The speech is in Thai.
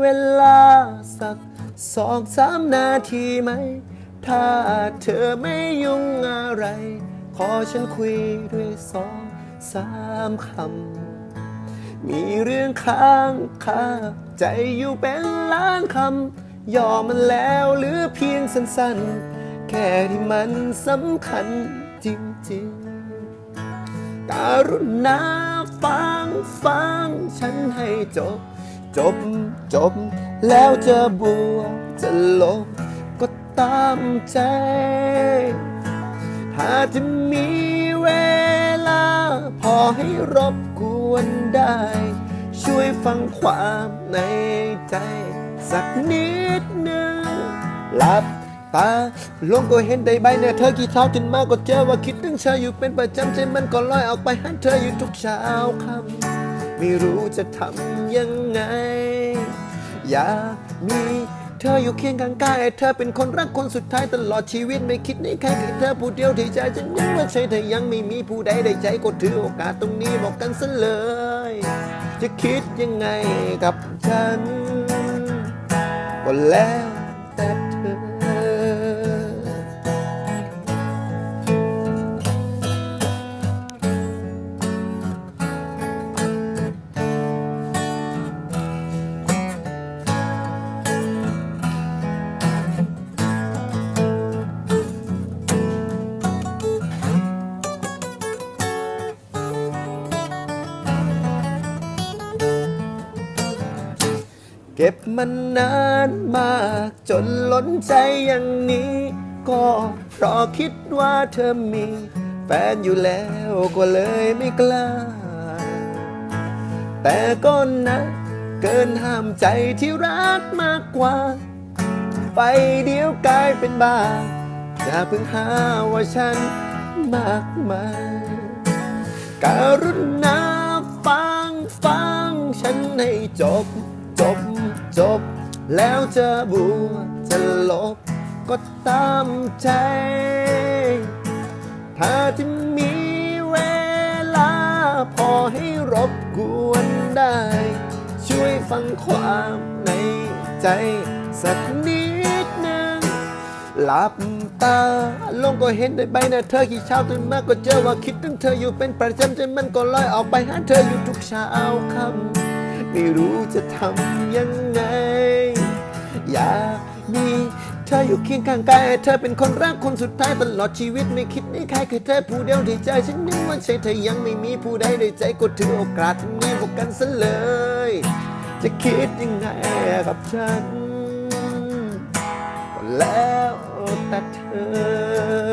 เวลาสองสามนาทีไหม ถ้าเธอไม่ยุ่งอะไร ขอฉันคุยด้วยสองสามคำ มีเรื่องค้างคาใจอยู่เป็นล้านคำ ยอมมันแล้วหรือเพียงสั้นๆ แค่ที่มันสำคัญจริงๆ การุณาฟังฟังฉันให้จบ จบจบ แล้วจะบวกจะลบก็ตามใจ ถ้าจะมีเวลา พอให้รบกวนได้ ช่วยฟังความในใจ สักนิดหนึ่งหลับตาลงก็เห็นได้ใบหน้าเธอกี่เช้าตื่นมาก็เจอว่าคิดถึงเธออยู่เป็นประจำใจมันก็ลอยออกไปหาเธออยู่ทุกเช้าค่ำ ไม่รู้จะทำยังไง อยากมีเธออยู่เคียงข้างกาย เธอเป็นคนรักคนสุดท้ายตลอดชีวิตไม่คิดในใครแค่เธอผู้เดียวที่ใจฉันยังว่าใช่เธอยังไม่มีผู้ใดได้ใจก็ถือโอกาสตรงนี้บอกกันซะเลย จะคิดยังไงกับฉันก็แล้วแต่เธอ เก็บมันนานมากจนล้นใจอย่างนี้ ก็เพราะคิดว่าเธอมี แฟนอยู่แล้วก็เลยไม่กล้า แต่ก็นะ เกินห้ามใจที่รักมากกว่า ไปเดียวกลายเป็นบ้าอย่าเพิ่งหาว่าฉันมากมายการุณาฟังฟังฉันให้จบ จบ แล้วจะบวกจะลบ ก็ตามใจ ถ้าจะมีเวลา พอให้รบกวนได้ ช่วยฟังความในใจ สักนิดหนึ่งหลับตาลงก็เห็นได้ใบหน้าเธอกี่เช้าตื่นมาก็เจอว่าคิดถึงเธออยู่เป็นประจำจนมันก็ลอยออกไปหาเธออยู่ทุกเช้าค่ำ ไม่รู้จะทำยังไง อยากมีเธออยู่เคียงข้างกาย เธอเป็นคนรักคนสุดท้ายตลอดชีวิตไม่คิดในใครแค่เธอผู้เดียวที่ใจ ฉันนึกว่าใช่เธอยังไม่มีผู้ใดในใจก็ถือโอกาสที่นี้บอกกันซะเลย จะคิดยังไงกับฉันก็แล้วแต่เธอ